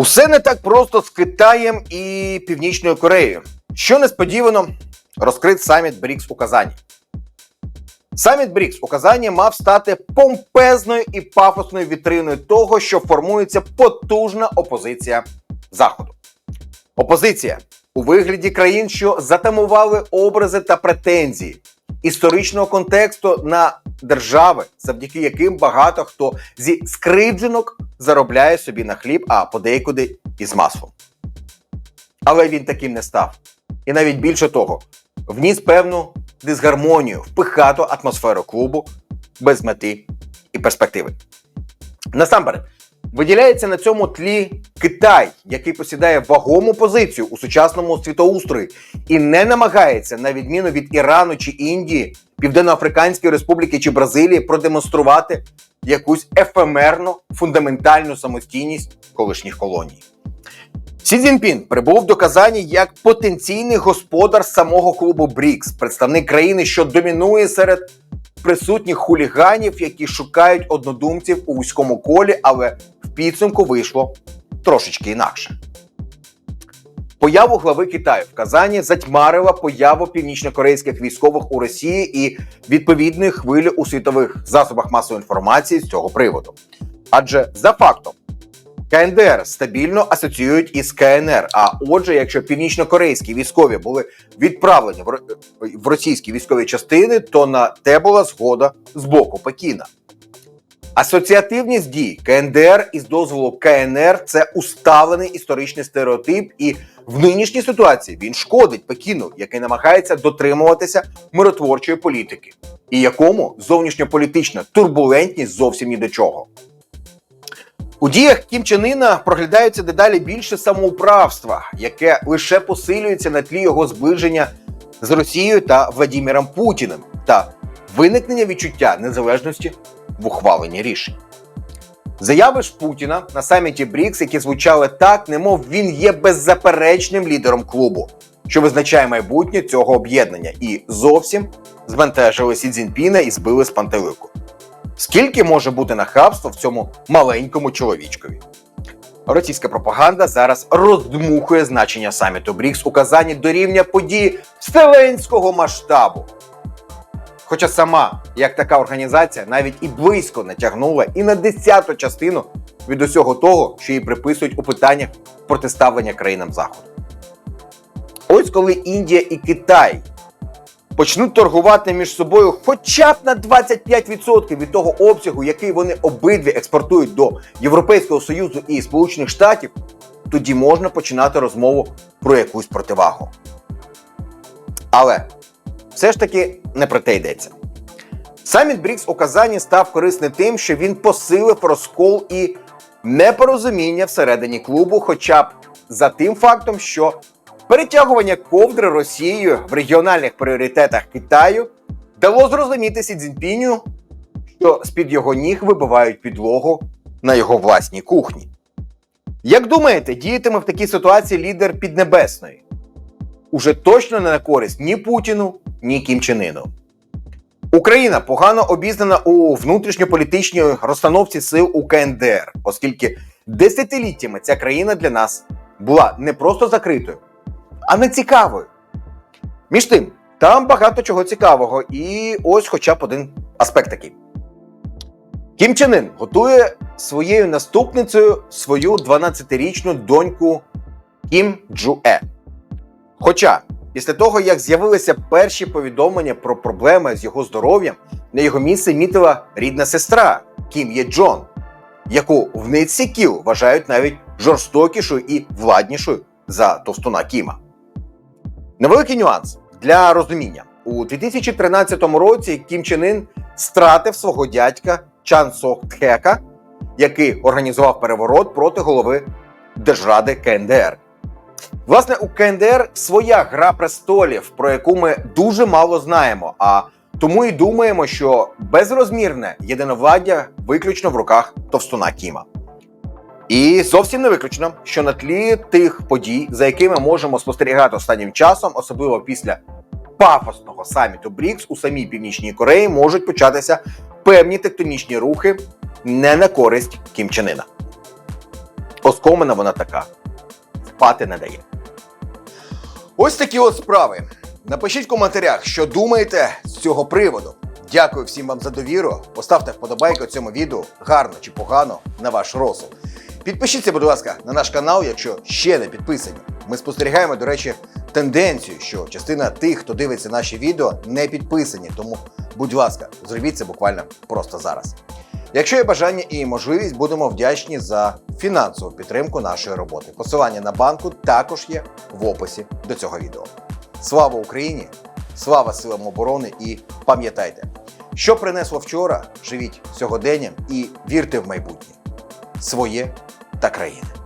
Усе не так просто з Китаєм і Північною Кореєю. Що несподівано, розкрит саміт БРІКС у Казані. Саміт БРІКС у Казані мав стати помпезною і пафосною вітриною того, що формується потужна опозиція Заходу. Опозиція у вигляді країн, що затамували образи та претензії історичного контексту на держави, завдяки яким багато хто зі скридженок заробляє собі на хліб, а подекуди і з маслом. Але він таким не став. І навіть більше того, вніс певну дисгармонію, впихату атмосферу клубу без мети і перспективи. Насамперед, виділяється на цьому тлі Китай, який посідає вагому позицію у сучасному світоустрої і не намагається, на відміну від Ірану чи Індії, Південноафриканської Республіки чи Бразилії, продемонструвати якусь ефемерну фундаментальну самостійність колишніх колоній. Сі Цзіньпін прибув до Казані як потенційний господар самого клубу БРІКС, представник країни, що домінує серед присутніх хуліганів, які шукають однодумців у вузькому колі, але в підсумку вийшло трошечки інакше. Появу глави Китаю в Казані затьмарила появу північнокорейських військових у Росії і відповідної хвилі у світових засобах масової інформації з цього приводу. Адже за фактом КНДР стабільно асоціюють із КНР. А отже, якщо північнокорейські військові були відправлені в російські військові частини, то на те була згода з боку Пекіна. Асоціативність дій КНДР із дозволу КНР це усталений історичний стереотип, і в нинішній ситуації він шкодить Пекіну, який намагається дотримуватися миротворчої політики, і якому зовнішньополітична турбулентність зовсім ні до чого. У діях Кім Чен Іна проглядається дедалі більше самоуправства, яке лише посилюється на тлі його зближення з Росією та Владіміром Путіним та виникнення відчуття незалежності в ухваленні рішень. Заяви ж Путіна на саміті БРІКС, які звучали так, немов він є беззаперечним лідером клубу, що визначає майбутнє цього об'єднання, і зовсім збентежили Сі Цзіньпіна і збили з пантелику. Скільки може бути нахабства в цьому маленькому чоловічкові? Російська пропаганда зараз роздмухує значення саміту БРІКС у Казані до рівня події вселенського масштабу. Хоча сама, як така організація, навіть і близько натягнула і на десяту частину від усього того, що їй приписують у питаннях протиставлення країнам Заходу. Ось коли Індія і Китай почнуть торгувати між собою хоча б на 25% від того обсягу, який вони обидві експортують до Європейського Союзу і Сполучених Штатів, тоді можна починати розмову про якусь противагу. Але все ж таки не про те йдеться. Саміт БРІКС у Казані став корисним тим, що він посилив розкол і непорозуміння всередині клубу, хоча б за тим фактом, що перетягування ковдри Росією в регіональних пріоритетах Китаю дало зрозуміти Сі Цзіньпіню, що з-під його ніг вибивають підлогу на його власній кухні. Як думаєте, діятиме в такій ситуації лідер Піднебесної? Уже точно не на користь ні Путіну, ні Кім Чен Іну. Україна погано обізнана у внутрішньополітичній розстановці сил у КНДР, оскільки десятиліттями ця країна для нас була не просто закритою, а не цікавою. Між тим, там багато чого цікавого, і ось хоча б один аспект такий. Кім Чен Ін готує своєю наступницею свою 12-річну доньку Кім Джу Е. Хоча після того, як з'явилися перші повідомлення про проблеми з його здоров'ям, на його місце мітила рідна сестра Кім Є Джон, яку в нитці кіл вважають навіть жорстокішою і владнішою за товстуна Кіма. Невеликий нюанс для розуміння. У 2013 році Кім Чен Ін стратив свого дядька Чан Сок Тхека, який організував переворот проти голови Держради КНДР. Власне, у КНДР своя гра престолів, про яку ми дуже мало знаємо. А тому і думаємо, що безрозмірне єдиновладдя виключно в руках товстуна Кіма. І зовсім не виключно, що на тлі тих подій, за якими можемо спостерігати останнім часом, особливо після пафосного саміту БРІКС у самій Північній Кореї, можуть початися певні тектонічні рухи не на користь Кім Чен Іна. Оскомина вона така. Спати не дає. Ось такі от справи. Напишіть в коментарях, що думаєте з цього приводу. Дякую всім вам за довіру. Поставте вподобайку цьому відео, гарно чи погано, на ваш розсуд. Підпишіться, будь ласка, на наш канал, якщо ще не підписані. Ми спостерігаємо, до речі, тенденцію, що частина тих, хто дивиться наші відео, не підписані. Тому, будь ласка, зробіть це буквально просто зараз. Якщо є бажання і можливість, будемо вдячні за фінансову підтримку нашої роботи. Посилання на банку також є в описі до цього відео. Слава Україні! Слава силам оборони і пам'ятайте, що принесло вчора, живіть сьогоденням і вірте в майбутнє своє та країни.